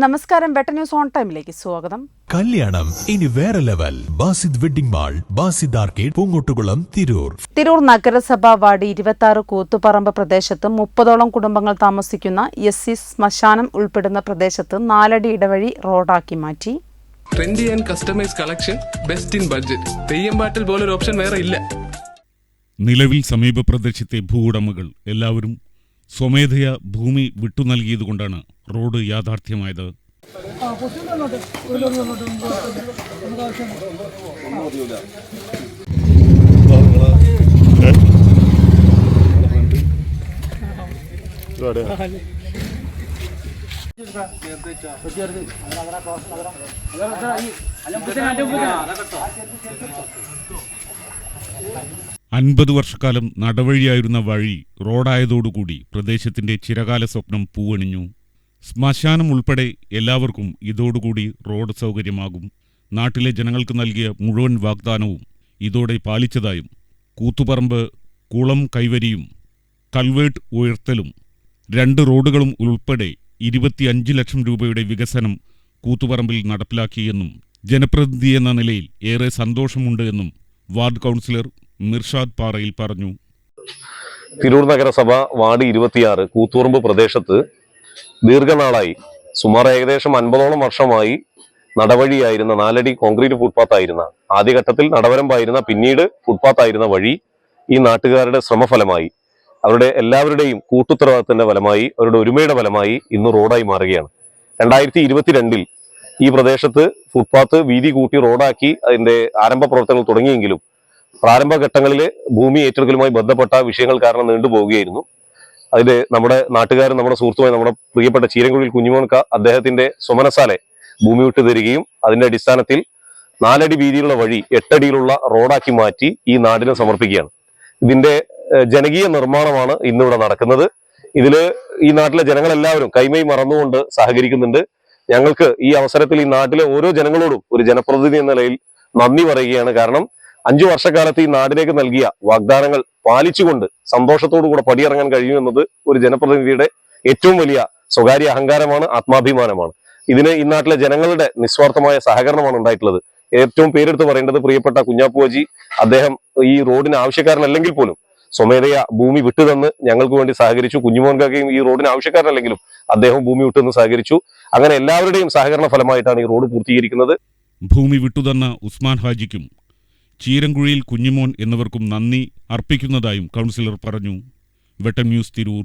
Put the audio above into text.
നമസ്കാരം better news on ടൈമിലേക്ക് സ്വാഗതം. കല്യാണം ഇനി വേറെ level Basid wedding mall Basid arcade Poonkottukulam Tirur. Tirur നഗരസഭ വാർഡ് ഇരുപത്തി ആറ് കൂത്തുപറമ്പ് പ്രദേശത്ത് മുപ്പതോളം കുടുംബങ്ങൾ താമസിക്കുന്ന എസ് സി ശ്മശാനം ഉൾപ്പെടുന്ന പ്രദേശത്ത് നാലടി ഇടവഴി റോഡാക്കി മാറ്റി. Trendy and customise collection best in budget Theyyam പാട്ടിൽ പോലൊരു ഓപ്ഷൻ വേറെ ഇല്ല. നിലവിൽ സമീപ പ്രദേശത്തെ ഭൂവുടമകൾ എല്ലാവരും സ്വമേധയാ ഭൂമി വിട്ടു നൽകിയതുകൊണ്ടാണ് റോഡ് യാഥാർത്ഥ്യമായത്. അൻപത് വർഷക്കാലം നടവഴിയായിരുന്ന വഴി റോഡായതോടുകൂടി പ്രദേശത്തിന്റെ ചിരകാല സ്വപ്നം പൂവണിഞ്ഞു. ശ്മശാനം ഉൾപ്പെടെ എല്ലാവർക്കും ഇതോടുകൂടി റോഡ് സൗകര്യമാകും. നാട്ടിലെ ജനങ്ങൾക്ക് നൽകിയ മുഴുവൻ വാഗ്ദാനവും ഇതോടെ പാലിച്ചതായും കൂത്തുപറമ്പ് കുളം കൈവരിയും കൽവേട്ട് ഉയർത്തലും രണ്ട് റോഡുകളും ഉൾപ്പെടെ ഇരുപത്തിയഞ്ച് ലക്ഷം രൂപയുടെ വികസനം കൂത്തുപറമ്പിൽ നടപ്പിലാക്കിയെന്നും ജനപ്രതിനിധി എന്ന നിലയിൽ ഏറെ സന്തോഷമുണ്ട് എന്നും വാർഡ് കൗൺസിലർ മിർഷാദ് പാറയിൽ പറഞ്ഞു. തിരൂർ നഗരസഭ വാർഡ് ഇരുപത്തിയാറ് കൂത്തുറുമ്പ് പ്രദേശത്ത് ദീർഘനാളായി സുമാർ ഏകദേശം അൻപതോളം വർഷമായി നടവഴിയായിരുന്ന നാലടി കോൺക്രീറ്റ് ഫുട്പാത്ത് ആയിരുന്ന ആദ്യഘട്ടത്തിൽ നടവരമ്പായിരുന്ന പിന്നീട് ഫുട്പാത്ത് ആയിരുന്ന വഴി ഈ നാട്ടുകാരുടെ ശ്രമഫലമായി അവരുടെ എല്ലാവരുടെയും കൂട്ടുത്തരവാദിത്തത്തിന്റെ ഫലമായി അവരുടെ ഒരുമയുടെ ഫലമായി ഇന്ന് റോഡായി മാറുകയാണ്. രണ്ടായിരത്തി ഇരുപത്തിരണ്ടിൽ ഈ പ്രദേശത്ത് ഫുട്പാത്ത് വീതി കൂട്ടി റോഡാക്കി അതിന്റെ ആരംഭ പ്രവർത്തനങ്ങൾ തുടങ്ങിയെങ്കിലും പ്രാരംഭഘട്ടങ്ങളിൽ ഭൂമി ഏറ്റെടുക്കലുമായി ബന്ധപ്പെട്ട വിഷയങ്ങൾ കാരണം നീണ്ടുപോവുകയായിരുന്നു അതിൽ നമ്മുടെ നാട്ടുകാരും നമ്മുടെ സുഹൃത്തുമായി നമ്മുടെ പ്രിയപ്പെട്ട ചീരൻകുഴിയിൽ കുഞ്ഞുമോൻക അദ്ദേഹത്തിന്റെ സുമനസാലെ ഭൂമി വിട്ടു തരികയും അതിന്റെ അടിസ്ഥാനത്തിൽ നാലടി വീതിയിലുള്ള വഴി എട്ടടിയിലുള്ള റോഡാക്കി മാറ്റി ഈ നാടിനെ സമർപ്പിക്കുകയാണ്. ഇതിന്റെ ജനകീയ നിർമ്മാണമാണ് ഇന്നിവിടെ നടക്കുന്നത്. ഇതിൽ ഈ നാട്ടിലെ ജനങ്ങളെല്ലാവരും കൈമൈ മറന്നുകൊണ്ട് സഹകരിക്കുന്നുണ്ട്. ഞങ്ങൾക്ക് ഈ അവസരത്തിൽ ഈ നാട്ടിലെ ഓരോ ജനങ്ങളോടും ഒരു ജനപ്രതിനിധി എന്ന നിലയിൽ നന്ദി പറയുകയാണ്. കാരണം അഞ്ചു വർഷക്കാലത്ത് ഈ നാടിലേക്ക് നൽകിയ വാഗ്ദാനങ്ങൾ പാലിച്ചുകൊണ്ട് സന്തോഷത്തോടു കൂടെ പടിയിറങ്ങാൻ കഴിയും എന്നത് ഒരു ജനപ്രതിനിധിയുടെ ഏറ്റവും വലിയ സ്വകാര്യ അഹങ്കാരമാണ് ആത്മാഭിമാനമാണ്. ഇതിന് ഈ നാട്ടിലെ ജനങ്ങളുടെ നിസ്വാർത്ഥമായ സഹകരണമാണ് ഉണ്ടായിട്ടുള്ളത്. ഏറ്റവും പേരെടുത്ത് പറയേണ്ടത് പ്രിയപ്പെട്ട കുഞ്ഞാപ്പുവജി അദ്ദേഹം ഈ റോഡിന് ആവശ്യക്കാരനല്ലെങ്കിൽ പോലും സ്വമേധയ ഭൂമി വിട്ടുതന്ന് ഞങ്ങൾക്ക് വേണ്ടി സഹകരിച്ചു. കുഞ്ഞുമോൻ കാക്കയും ഈ റോഡിന് ആവശ്യക്കാരനല്ലെങ്കിലും അദ്ദേഹം ഭൂമി വിട്ടുതന്ന് സഹകരിച്ചു. അങ്ങനെ എല്ലാവരുടെയും സഹകരണ ഫലമായിട്ടാണ് ഈ റോഡ് പൂർത്തീകരിക്കുന്നത്. ഭൂമി വിട്ടുതന്ന ഉസ്മാൻ ഹാജിക്കും ചീരങ്കുഴിയിൽ കുഞ്ഞിമോൻ എന്നിവർക്കും നന്ദി അർപ്പിക്കുന്നതായും കൗൺസിലർ പറഞ്ഞു. വെട്ടം ന്യൂസ് തിരൂർ.